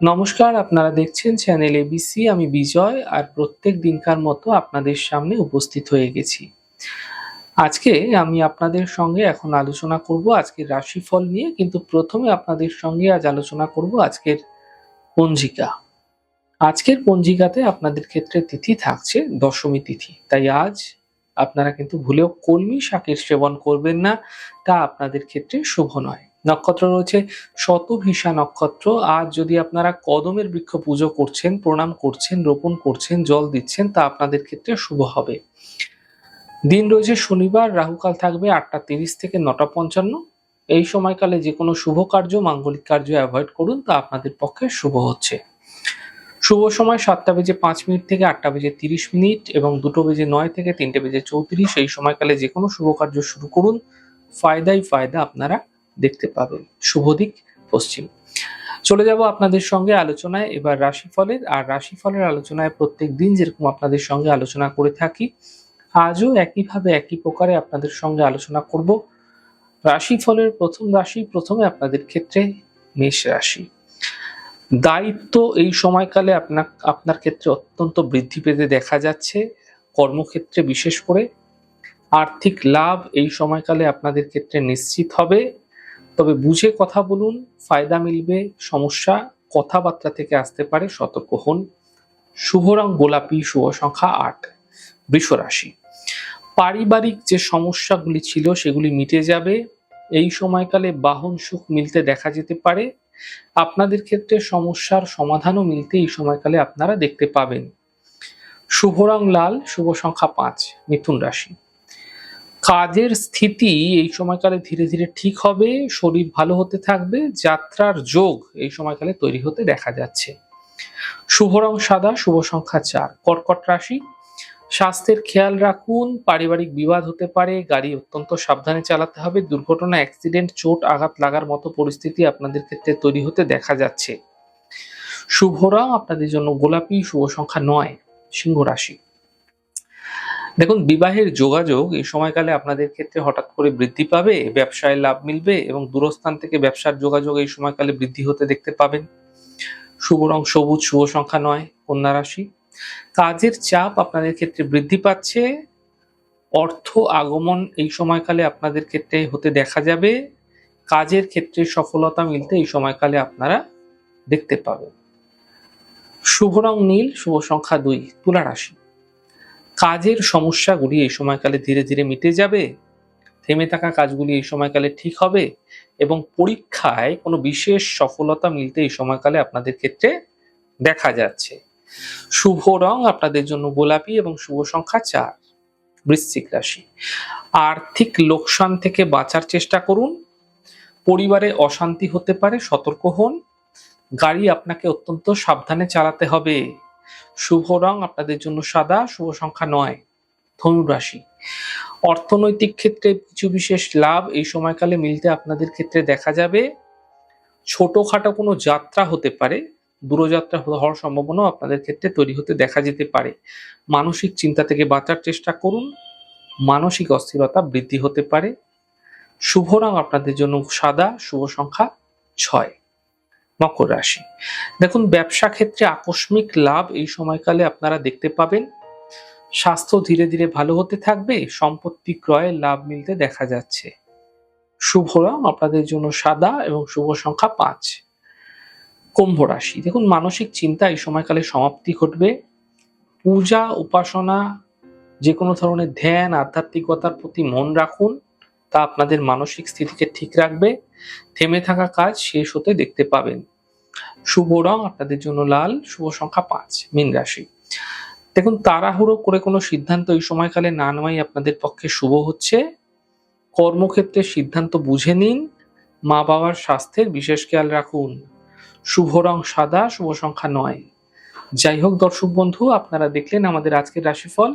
নমস্কার, আপনারা দেখছেন চ্যানেল এবিসি আমি বিজয় আর প্রত্যেক দিনকার মতো আপনাদের সামনে উপস্থিত হয়ে গেছি। আজকে আমি আপনাদের সঙ্গে এখন আলোচনা করব আজকের রাশিফল নিয়ে, কিন্তু প্রথমে আপনাদের সঙ্গে আজ আলোচনা করব আজকের পঞ্জিকা। আজকের পঞ্জিকাতে আপনাদের ক্ষেত্রে তিথি থাকছে, দশমী তিথি। তাই আজ আপনারা কিন্তু ভুলেও কলমি শাকের সেবন করবেন না, তা আপনাদের ক্ষেত্রে শুভ নয়। নক্ষত্র রয়েছে, শতভিসা নক্ষত্র। আজ যদি আপনারা কদমের বৃক্ষ পুজো করছেন, প্রণাম করছেন, রোপণ করছেন, জল দিচ্ছেন, তা আপনাদের ক্ষেত্রে শুভ হবে। দিন রয়েছে শনিবার, রাহুকাল থাকবে আটটা তিরিশ থেকে নটা পঞ্চান্ন। এই সময়কালে যে কোনো শুভ কার্য, মাঙ্গলিক কার্য অ্যাভয়েড করুন, তা আপনাদের পক্ষে শুভ হচ্ছে। শুভ সময় সাতটা বেজে পাঁচ মিনিট থেকে আটটা বেজে তিরিশ মিনিট এবং দুটো বেজে নয় থেকে তিনটে বেজে চৌত্রিশ। এই সময়কালে যে কোনো শুভ কার্য শুরু করুন। ফায়দাই ফায়দা আপনারা দেখতে পাবেন শুভ দিক, পশ্চিম। চলে যাব আপনাদের সঙ্গে আলোচনায়। এবার রাশিফলের, আর রাশিফলের আলোচনায় প্রত্যেক দিন যেরকম আপনাদের সঙ্গে আলোচনা করে থাকি, আজও একইভাবে একই প্রকারে আপনাদের সঙ্গে আলোচনা করব। রাশিফলের প্রথম রাশি, প্রথমে আপনাদের ক্ষেত্রে মেষ রাশি। দায়িত্ব এই সময়কালে আপনার আপনার ক্ষেত্রে অত্যন্ত বৃদ্ধি পেতে দেখা যাচ্ছে, কর্মক্ষেত্রে বিশেষ করে। আর্থিক লাভ এই সময়কালে আপনাদের ক্ষেত্রে নিশ্চিত হবে। তবে বুঝে কথা বলুন, ফায়দা মিলবে, সমস্যা কথাবার্তা থেকে আসতে পারে, সতর্ক হন। শুভ রং, গোলাপি, শুভ সংখ্যা আট বৃষ রাশি পারিবারিক যে সমস্যাগুলি ছিল সেগুলি মিটে যাবে। এই সময়কালে বাহন সুখ মিলতে দেখা যেতে পারে। আপনাদের ক্ষেত্রে সমস্যার সমাধানও মিলতে এই সময়কালে আপনারা দেখতে পাবেন। শুভ রং লাল, শুভ সংখ্যা পাঁচ, মিথুন রাশি। কাজের স্থিতি এই সময়কালে ধীরে ধীরে ঠিক হবে, শরীর ভালো হতে থাকবে, যাত্রার যোগ এই সময়কালে তৈরি হতে দেখা যাচ্ছে। শুভ রং সাদা, শুভ সংখ্যা চার, কর্কট রাশি। স্বাস্থ্যের খেয়াল রাখুন, পারিবারিক বিবাদ হতে পারে, গাড়ি অত্যন্ত সাবধানে চালাতে হবে, দুর্ঘটনা, অ্যাক্সিডেন্ট, চোট, আঘাত লাগার মতো পরিস্থিতি আপনাদের ক্ষেত্রে তৈরি হতে দেখা যাচ্ছে। শুভ রং আপনাদের জন্য গোলাপি, শুভ সংখ্যা নয়, সিংহ রাশি। দেখুন, বিবাহের যোগাযোগ এই সময়কালে আপনাদের ক্ষেত্রে হঠাৎ করে বৃদ্ধি পাবে, ব্যবসায় লাভ মিলবে এবং দূরস্থান থেকে ব্যবসার যোগাযোগ এই সময়কালে বৃদ্ধি হতে দেখতে পাবেন। শুভ রং সবুজ, শুভ সংখ্যা নয়, কন্যা রাশি। কাজের চাপ আপনাদের ক্ষেত্রে বৃদ্ধি পাচ্ছে। অর্থ আগমন এই সময়কালে আপনাদের ক্ষেত্রে হতে দেখা যাবে। কাজের ক্ষেত্রে সফলতা মিলতে এই সময়কালে আপনারা দেখতে পাবেন। শুভ রং নীল, শুভ সংখ্যা দুই, তুলা রাশি। কাজের সমস্যাগুলি এই সময়কালে ধীরে ধীরে মিটে যাবে, থেমে থাকা কাজগুলি এই সময়কালে ঠিক হবে এবং পরীক্ষায় কোনো বিশেষ সফলতা মিলতে এই সময়কালে আপনাদের ক্ষেত্রে দেখা যাচ্ছে। শুভ রং আপনাদের জন্য গোলাপি এবং শুভ সংখ্যা চার, বৃশ্চিক রাশি। আর্থিক লোকসান থেকে বাঁচার চেষ্টা করুন, পরিবারে অশান্তি হতে পারে, সতর্ক হন, গাড়ি আপনাকে অত্যন্ত সাবধানে চালাতে হবে। শুভ রং আপনাদের জন্য সাদা, শুভ সংখ্যা নয় ধনু রাশি। অর্থনৈতিক ক্ষেত্রে কিছু বিশেষ লাভ এই সময়কালে মিলতে আপনাদের ক্ষেত্রে দেখা যাবে। ছোটখাটো কোনো যাত্রা হতে পারে, দূরযাত্রা হওয়ার সম্ভাবনাও আপনাদের ক্ষেত্রে তৈরি হতে দেখা যেতে পারে। মানসিক চিন্তা থেকে বাঁচার চেষ্টা করুন, মানসিক অস্থিরতা বৃদ্ধি হতে পারে। শুভ রং আপনাদের জন্য সাদা, শুভ সংখ্যা ছয়। মকর রাশি। দেখুন, ব্যবসা ক্ষেত্রে আকস্মিক লাভ এই সময়কালে আপনারা দেখতে পাবেন। স্বাস্থ্য ধীরে ধীরে ভালো হতে থাকবে, সম্পত্তি ক্রয়ের লাভ মিলতে দেখা যাচ্ছে। শুভ রং আপনাদের জন্য সাদা এবং শুভ সংখ্যা পাঁচ। কুম্ভ রাশি। দেখুন, মানসিক চিন্তা এই সময়কালে সমাপ্তি ঘটবে। পূজা, উপাসনা যে কোনো ধরনের ধ্যান, আধ্যাত্মিকতার প্রতি মন রাখুন। তা আপনাদের মানসিক স্থিতিকে ঠিক রাখবে। থেমে থাকা কাজ শেষ হতে দেখতে পাবেন। শুভ রং আপনাদের জন্য লাল, শুভ সংখ্যা পাঁচ, মীন রাশি। দেখুন, তাড়াহুড়ো করে কোনো সিদ্ধান্ত এই সময়কালে না নেওয়াই আপনাদের পক্ষে শুভ হচ্ছে। কর্মক্ষেত্রে সিদ্ধান্ত বুঝে নিন। মা বাবার স্বাস্থ্যের বিশেষ খেয়াল রাখুন। শুভ রং সাদা, শুভ সংখ্যা নয়। যাই হোক, দর্শক বন্ধু, আপনারা দেখলেন আমাদের আজকের রাশিফল।